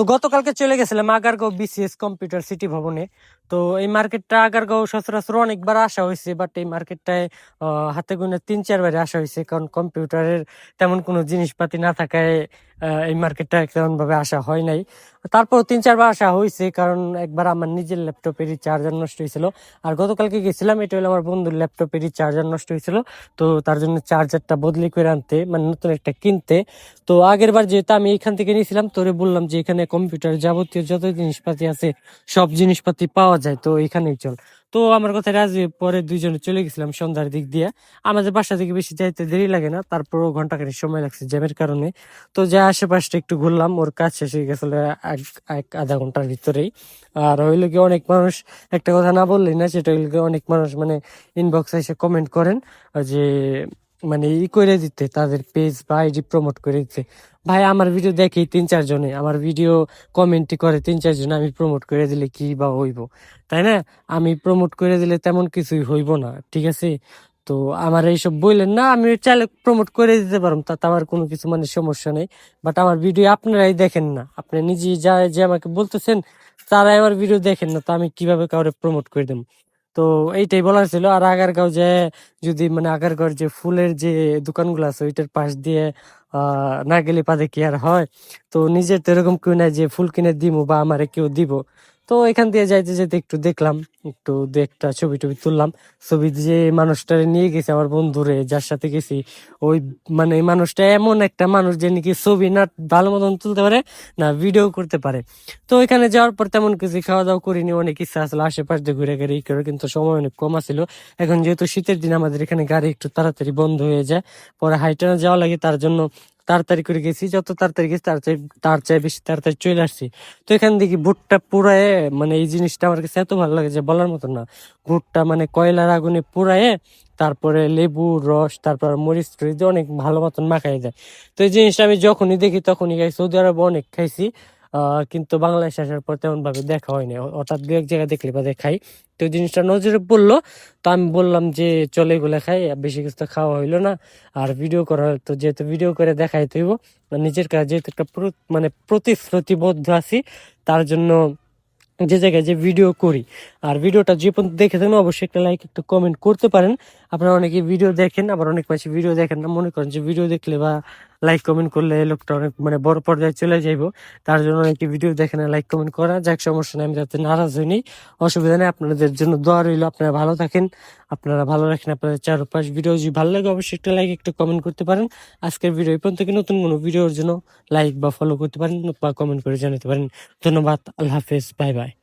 তো গতকালকে চলে গেছিলাম আগারগাঁও বিসিএস কম্পিউটার সিটি ভবনে। তো এই মার্কেটটা আগারগাঁও সচরাচর অনেকবার আসা হয়েছে বাট এই মার্কেটটায় হাতে গুনে তিন চারবারে আসা হয়েছে। কারণ কম্পিউটারের তেমন কোনো জিনিসপাতি না থাকায় এই মার্কেটটা তেমন ভাবে আসা হয় নাই। তারপর তিন, চারবার আসা হয়েছে, কারণ একবার আমার নিজের ল্যাপটপেরই চার্জার নষ্ট হয়েছিল। আর গতকালকে গেছিলাম, এটা হলো আমার বন্ধুর ল্যাপটপেরই চার্জার নষ্ট হয়েছিল। তো তার জন্য চার্জারটা বদলি করে আনতে মানে নতুন একটা কিনতে। তো আগের বার যেহেতু আমি এখান থেকে নিয়েছিলাম তোরে বললাম যে এখানে কম্পিউটার যাবতীয় যত জিনিসপাতি আছে, সব জিনিসপাতি পাওয়া যায়, তো এখানেই চল। তো আমার কথা রাজি পরে দুইজনে চলে গেছিলাম সন্ধ্যার দিক দিয়ে। আমাদের বাসা থেকে বেশি যাইতে দেরি লাগে না, তারপরও ঘণ্টা খানিক সময় লাগছে জ্যামের কারণে। তো যা আশেপাশটা একটু ঘুরলাম, ওর কাজ শেষ হয়ে গেছিল এক আধা ঘণ্টার ভিতরেই। আর হইল কি অনেক মানুষ, একটা কথা না বললেই না, সেটা হইল অনেক মানুষ মানে ইনবক্সে এসে কমেন্ট করেন যে মানে ই করে দিতে, তাদের পেজ বা আইডি প্রমোট করে দিতে। ভাই, আমার ভিডিও দেখেই তিন চারজনে আমার ভিডিও কমেন্টই করে তিন চারজনে আমি প্রমোট করে দিলে কি বা হইব? তাই না? আমি প্রমোট করে দিলে তেমন কিছুই হইব না, ঠিক আছে? তো আমার এইসব বললেন না, আমি চাইলে প্রমোট করে দিতে পারব, তাতে আমার কোনো কিছু মানে সমস্যা নেই। বাট আমার ভিডিও আপনারাই দেখেন না, আপনি নিজে যা, যে আমাকে বলতেছেন, তারাই আমার ভিডিও দেখেন না, তো আমি কীভাবে কাউরে প্রমোট করে দেবো? তো এইটাই বলার ছিল। আর আগারগাঁও যে, যদি মানে আগারগাঁওর যে ফুলের যে দোকানগুলো আছে, ওইটার পাশ দিয়ে না গেলে পাদে কি আর হয়? তো নিজের তো এরকম কেউ নাই যে ফুল কিনে দিব বা আমারে কেউ দিব। তো এখান দিয়ে যাইতে যেতে একটু দেখলাম, একটু দু একটা ছবি টবি তুললাম। ছবি যে মানুষটারে নিয়ে গেছে, আমার বন্ধুরে, যার সাথে গেছি, ওই মানে মানুষটা এমন একটা মানুষ যে নাকি ছবি না ভালো মতন তুলতে পারে, না ভিডিও করতে পারে। তো এখানে যাওয়ার পর তেমন কিছু খাওয়া দাওয়া করিনি, অনেক ইচ্ছা আসলে আশেপাশ দিয়ে ঘুরে ঘুরে করে, কিন্তু সময় অনেক কম আছিল। এখন যেহেতু শীতের দিন, আমাদের এখানে গাড়ি একটু তাড়াতাড়ি বন্ধ হয়ে যায়, পরে হাইটানা যাওয়া লাগে, তার জন্য তাড়াতাড়ি করে গেছি, যত তাড়াতাড়ি গেছি তার চাই তার চাই বেশি তাড়াতাড়ি চলে আসছি। তো এখান থেকে ভুট্টা পুরায়ে মানে এই জিনিসটা আমার কাছে এত ভালো লাগে যে বলার মতো না। ভুট্টা মানে কয়লার আগুনে পুরায়ে তারপরে লেবু, রস, তারপর মরিচ টরিচ অনেক ভালো মতন মাখাই যায় তো এই জিনিসটা আমি যখনই দেখি তখনই খাই সৌদি আরবে অনেক খাইছি। কিন্তু বাংলাদেশ আসার পর তেমন ভাবে দেখা হয়নি। হঠাৎ দু এক জায়গায় দেখলে বা দেখাই। তো জিনিসটা নজরে পড়ল, তো আমি বললাম যে, চলে এগুলো খাই, বেশি কিছু তো খাওয়া হইল না, আর ভিডিও করা তো যেহেতু ভিডিও করে দেখাই হইব নিজের কাছে যেহেতু একটা মানে প্রতিশ্রুতিবদ্ধ আছি, তার জন্য যে জায়গায় যে ভিডিও করি। আর ভিডিওটা যে পর্যন্ত দেখে থাকেন, অবশ্যই একটা লাইক একটা কমেন্ট করতে পারেন। আপনারা অনেকে ভিডিও দেখেন, আবার অনেক মাসে ভিডিও দেখেন না, মনে করেন যে ভিডিও দেখলে বা লাইক কমেন্ট করলে লোকটা অনেক মানে বড় পর্যায়ে চলে যাইব। তার জন্য অনেকে ভিডিও দেখে না লাইক কমেন্ট করা। যাক, সমস্যা নেই, আমি যাতে নারাজ হইনি অসুবিধা নেই, আপনাদের জন্য দোয়া রইল। আপনারা ভালো থাকেন। আপনারা ভালো রাখেন, আপনাদের চারপাশ ভিডিও যদি ভালো লাগে, অবশ্যই একটা লাইক একটা কমেন্ট করতে পারেন। আজকের ভিডিও এই পর্যন্ত নতুন কোনো ভিডিওর জন্য লাইক বা ফলো করতে পারেন বা কমেন্ট করে জানাতে পারেন। ধন্যবাদ, আল্লাহ হাফেজ বাই বাই